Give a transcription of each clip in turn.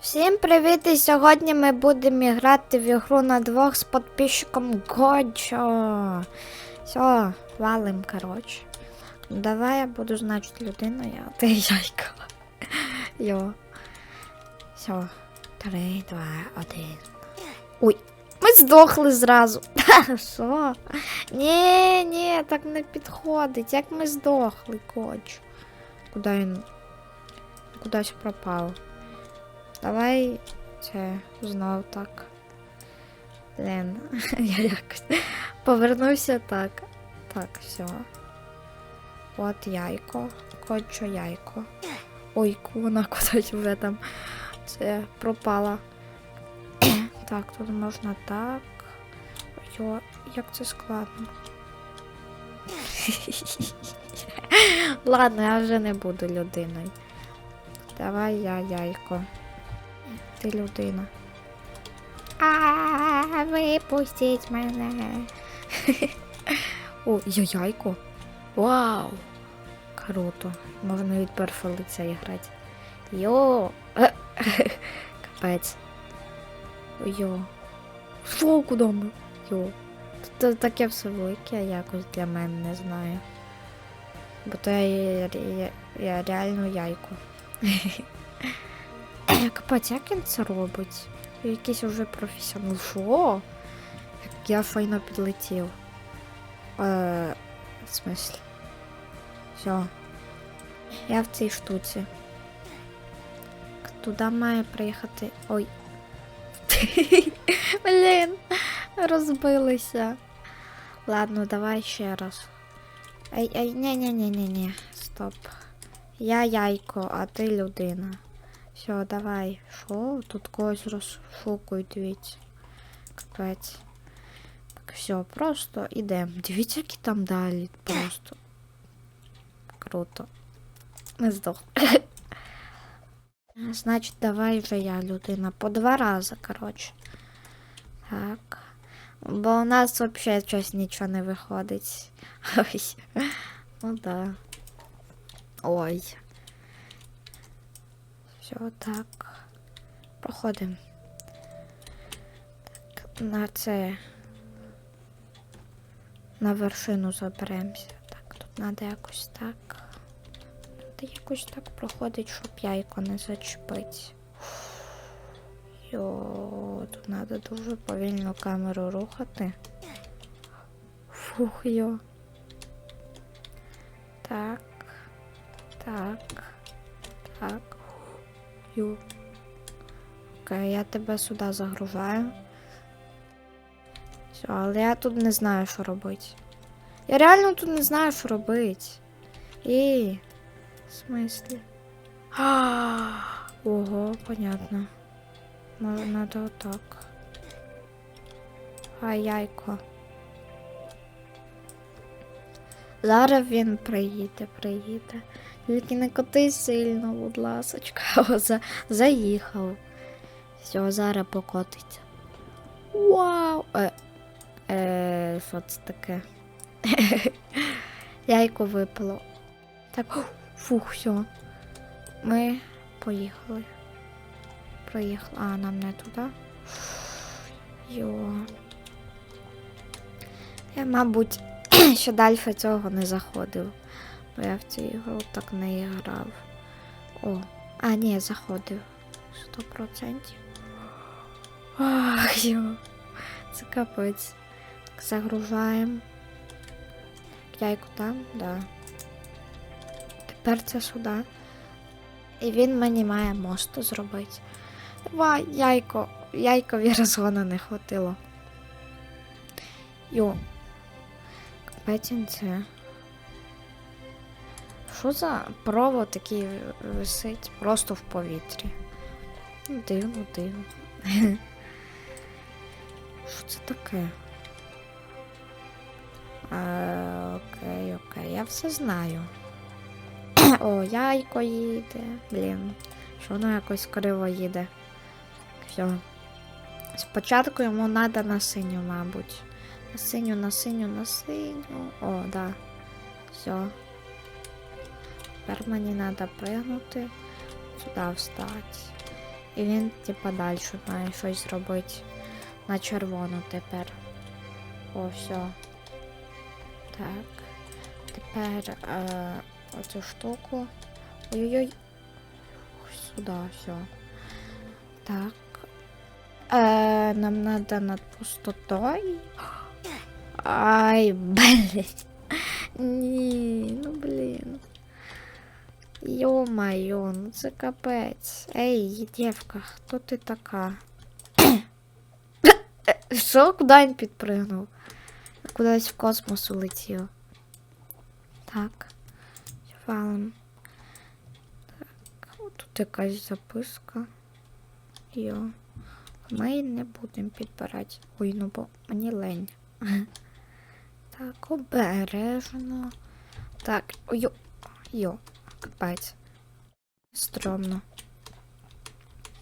Всім привіт! І сьогодні ми будемо грати в ігру на двох з підписчиком Годжо. Все, валим, коротше. Ну, Давай я буду, значить, людиною, а ти яйка. Йо. Все. Три, два, один. Ой, ми здохли зразу. Що? Ні, ні, так не підходить. Як ми здохли, коч. Куди він? Кудись пропав. Давай це знов так. Блін, я якось повернуся так. Так, все. От яйко. Хочу яйко. Ой, вона кудись вже там це пропала. так, тут можна так. Йо, як це складно. Ладно, я вже не буду людиною. Давай я яйко. Ти людина. А, випустіть мене. О, я яйко. Вау! Круто. Можна від першого лиця грати. Йо! Капець. Йо. Що, куди ми? Йо. Тут таке все велике якось для мене не знаю. Бо то я, я, я, я реально яйко. Капець, як він це робить? Якийсь уже професіонал. Що? Я файно підлетів. Е, в смислі? Все. Я в цій штуці. Туди має приїхати. Ой. Блін, розбилися. Ладно, давай ще раз. Ай, ай, ні, ні, ні, ні, ні. Стоп. Я яйко, а ти людина. Все, давай. Що? Тут когось розшукують, дивіться. Капець. Так, все, просто ідемо. Дивіться, які там далі. Просто. Круто. Не здох. Значить, давай вже я людина. По два рази, коротше. Так. Бо у нас взагалі щось нічого не виходить. Ой. Ну да. Ой. Все так. Проходимо. Так, на це. На вершину заберемося. Так, тут треба якось так. Тут якось так проходить, щоб яйко не зачепить. Йо, тут треба дуже повільно камеру рухати. Фух, йо. Так. Так. Ю. Окей, я тебе сюди загружаю. Все, але я тут не знаю, що робити. Я реально тут не знаю, що робити. І. В смислі? Ого, понятно. Надо отак. А яйко. Зараз він приїде, приїде. Тільки не коти сильно, будь ласочка. За... заїхав. Все, зараз покотиться. Вау! Е, е, що це таке? Яйко випало. Так, фух, все. Ми поїхали. Проїхали. А, нам не туди. Йо. Я, мабуть, ще далі цього не заходив. Бо я в цю ігру так не грав. О, а, ні, заходив. Сто процентів. Ах, йо. Це капець. Загружаємо. Яйку там, да. Тепер це сюди. І він мені має мост зробити. Давай, яйко. Яйкові розгону не хватило. Йо. Капець це. За провод такий висить просто в повітрі? Ну, Дивно, дивно. Що це таке? А, окей, окей, я все знаю. О, яйко їде. Блін, що воно якось криво їде. Все. Спочатку йому треба на синю, мабуть. На синю, на синю, на синю. О, да. Все. Тепер мені треба пригнути, сюди встати. І він, типа, далі має щось зробити. На червону тепер. О, все. Так. Тепер е, оцю штуку. Ой-ой-ой. Сюди, все. Так. Е, нам надо над пустотой. Ай, блин. Ні, ну блін. Йо-майо, ну це капець. Ей, дівка, хто ти така? Що, куди він підпригнув? Кудись в космос улетів. Так. Валим. Так, тут якась записка. Йо. Ми не будемо підбирати. Ой, ну бо мені лень. Так, обережно. Так, йо. Йо, капець. Стромно.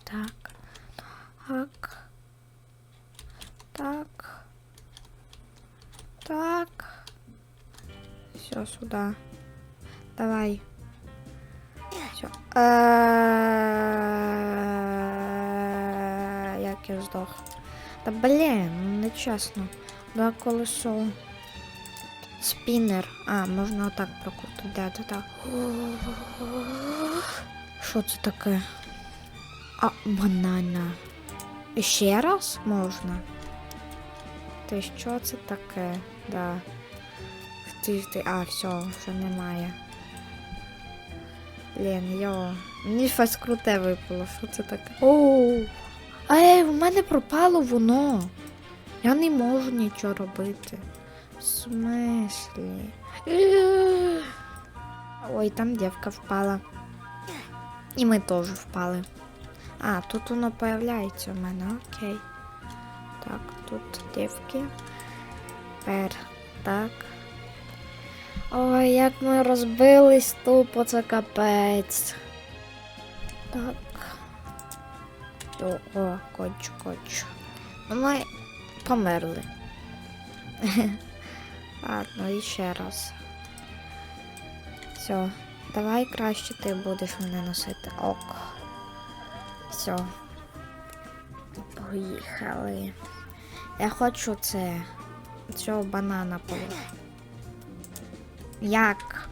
Так. Так. Так. Так. Все, сюда. Давай. Все. Я здох. Та блін, ну не чесно. Да, колесо. Спіннер. А, можна отак прокрутити. Да, да, да. Що це таке? А, банана. Ще раз можна? Ти що це таке? Да. Ти, ти, а, все, вже немає. Блін, йо. Мені щось круте випало. Що це таке? Оу. Ей, в мене пропало воно. Я не можу нічого робити. В смислі? Е. Ой, там дівка впала. І ми теж впали. А, тут воно появляється у мене, окей. Так, тут дівки. Тепер так. Ой, як ми розбились тупо, це капець. Так. О, о, коч, коч. Ну ми померли. Ладно, і ще раз. Все, давай краще ти будеш мене носити. Ок. Все. Поїхали. Я хочу це. Цього банана положити. Як?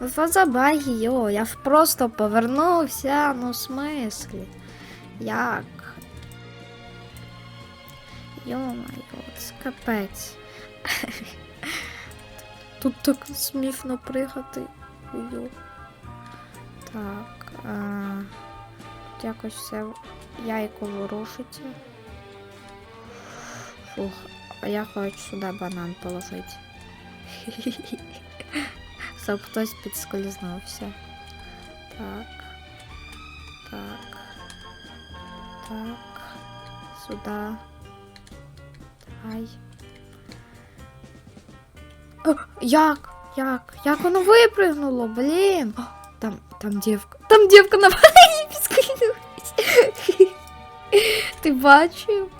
Ну що за йо, я ж просто повернувся, ну в смислі. Як? Йо-моє, це капець. Тут так смішно пригати. Йо. Так. А, тут якось все яйко ворушиться. Фух, а я хочу сюди банан положити. Щоб хтось підскользнувся. Так. Так. Так. Сюди. Давай. Як? Як? Як воно випригнуло? Блін. О, там, там дівка. Там дівка на мене підскользнулась. Ти бачив?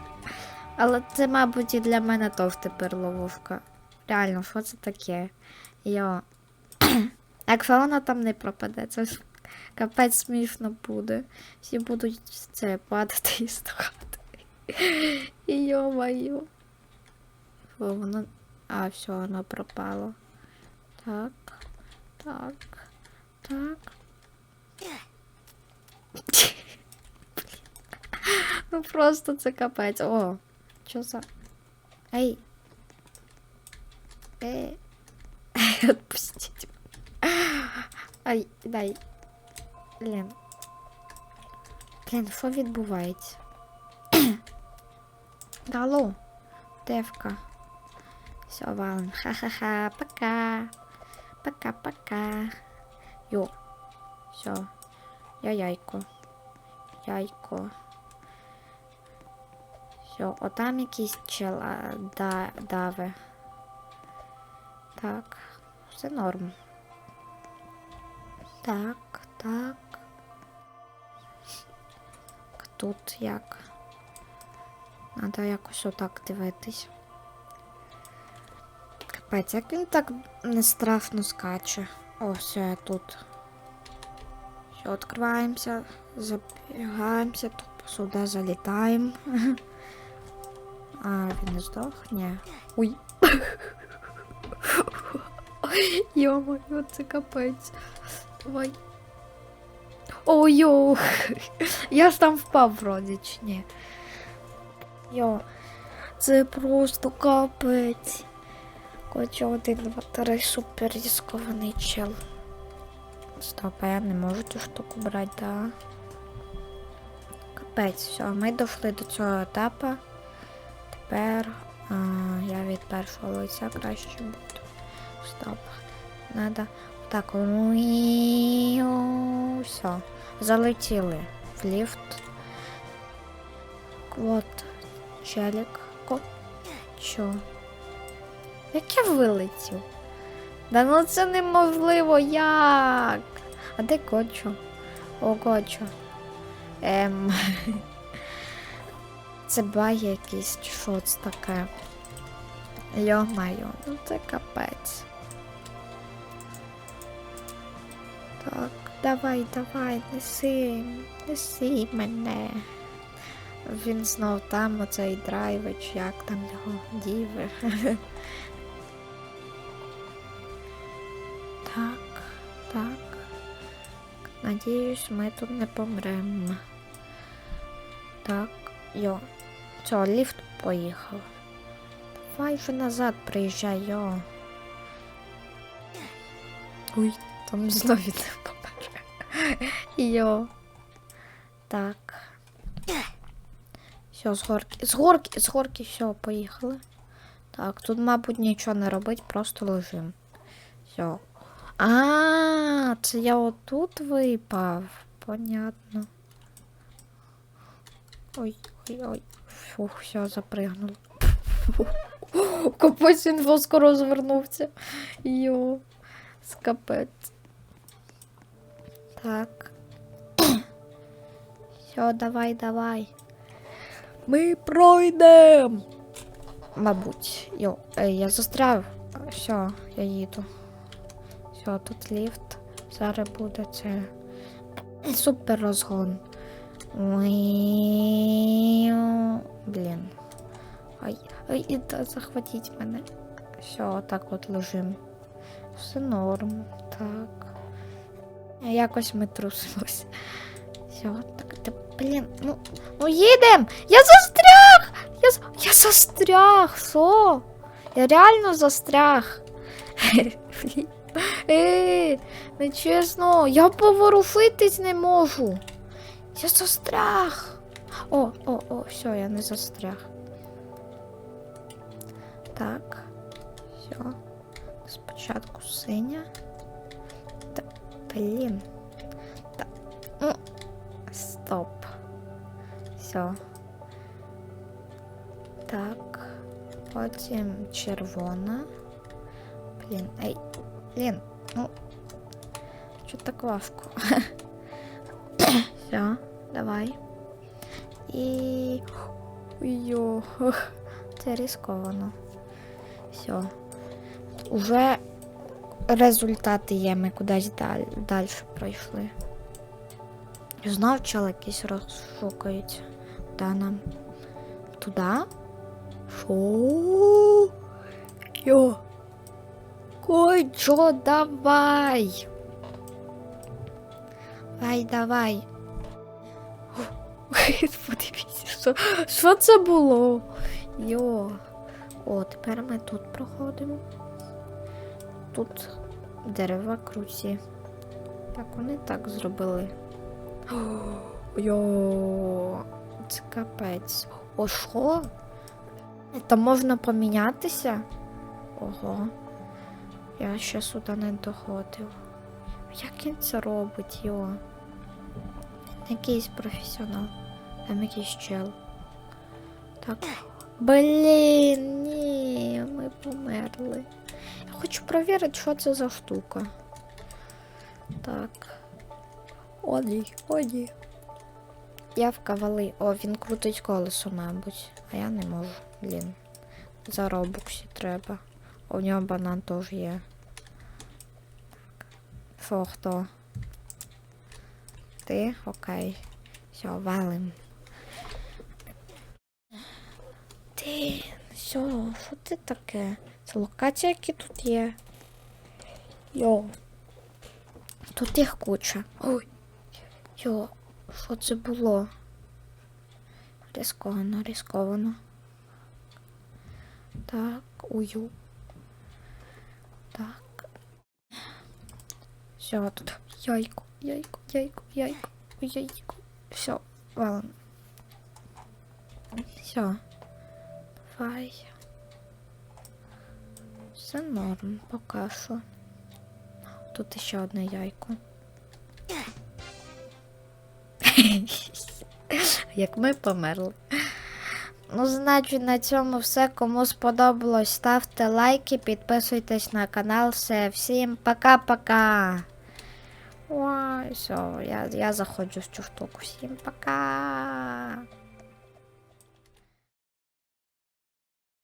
Але це, мабуть, і для мене теж тепер ловушка. Реально, що це таке? Йо. Якщо вона там не пропаде, це ж капець смішно буде. Всі будуть це падати і стогати. Йо-моє. Воно. А, все, воно пропало. Так. Так. Так. Ну просто це капець. О, що за. Ей. Ей. Отпустите. Ай, дай. Блін. Блін, що відбувається? Алло, Девка. Все, валим. Ха-ха-ха, пока. Пока-пока. Йо. Все. Я яйко. Яйко. Все, отам якийсь чел а, да, даве. Так, все норм. Так, так. Тут як? Надо якось отак дивитись. Капець, як він так не страшно скаче. О, все, я тут. Все, открываемся, забегаемся, тупо сюда залетаем. А, він не здох? Ні. Ой. Йо-моє, це капець. Давай. Ой-йо. Я ж там впав вроді, чи ні. Йо. Це просто капець. Короче, один, два, три, супер рискований чел. Стоп, а я не можу цю штуку брати, да? Капець, все, ми дійшли до цього етапу. Тепер а, я від першого лиця краще буду. Стоп. Надо так. Все. Залетіли в ліфт. Вот. Челік. Ко. Чо? Як я вилетів? Да ну це неможливо як. А де Гочо? О, Гочо. Ем. Це баг якийсь, що це таке? Йо-майо, ну це капець. Так, давай, давай, неси, неси мене. Він знов там оцей драйвич, як там його діви. Так, так. Надіюсь, ми тут не помремо. Так, йо. Все, ліфт поїхав. Давай вже назад приїжджай, йо. Ой, там знову не помер. Йо. Так. Все, з горки. З горки, з горки, все, поїхали. Так, тут, мабуть, нічого не робить, просто лежим. Все. А, це я отут випав. Понятно. Ой, ой, ой. Фух, все, запригнув. Капець він воско розвернувся. Йо, скапець. Так. Все, давай, давай. Ми пройдемо. Мабуть. Йо, ей, я застряв. Все, я їду. Все, тут ліфт. Зараз буде це. Супер розгон. Блін. Ай, ай, та захватіть мене. Все, отак от лежим. Все норм. Так. Якось ми трусимось. Все, так, та, блін, ну, ну їдем! Я застряг! Я, я застряг! Що? Я реально застряг. Блін. Ей, нечесно, я поворушитись не можу. Я застряг. О, о, о, все, я не застряг. Так. Все. Спочатку синя. Та, блін. Та, ну, стоп. Все. Так. Потім червона. Блін, ей, блін, ну. Що так важко? Все, давай. І. Йо, це ризиковано. Все. Уже результати є, ми кудись далі, далі пройшли. Знов чел якийсь розшукають. Куда нам? Туда? Шо? Йо. Ой, Джо, давай. Давай, давай. Подивіться, що, що це було? Йо. О, тепер ми тут проходимо. Тут дерева круті. Так, вони так зробили. Йо, це капець. О, що? Та можна помінятися? Ого. Я ще сюди не доходив. Як він це робить, йо? Якийсь професіонал. Там якийсь чел. Так. Блін, ні, ми померли. Я хочу перевірити, що це за штука. Так. О, ні. Я в кавали. О, він крутить колесо, мабуть. А я не можу. Блін. За робоксі треба. У нього банан теж є. Що, хто? Ти? Окей. Все, валим. Ти, все, що це таке? Це локація, які тут є. Йо. Тут їх куча. Ой. Йо, що це було? Рисковано, рисковано. Так, ую. Так. Все, тут яйко, яйко, яйко, яйко, яйко. Все, валом. Все. Давай. Все норм, поки що. Тут ще одне яйко. Як ми померли. Ну, значить, на цьому все. Кому сподобалось, ставте лайки, підписуйтесь на канал. Все, всім пока-пока. Ой, все, я, я заходжу в цю штуку. Всім пока.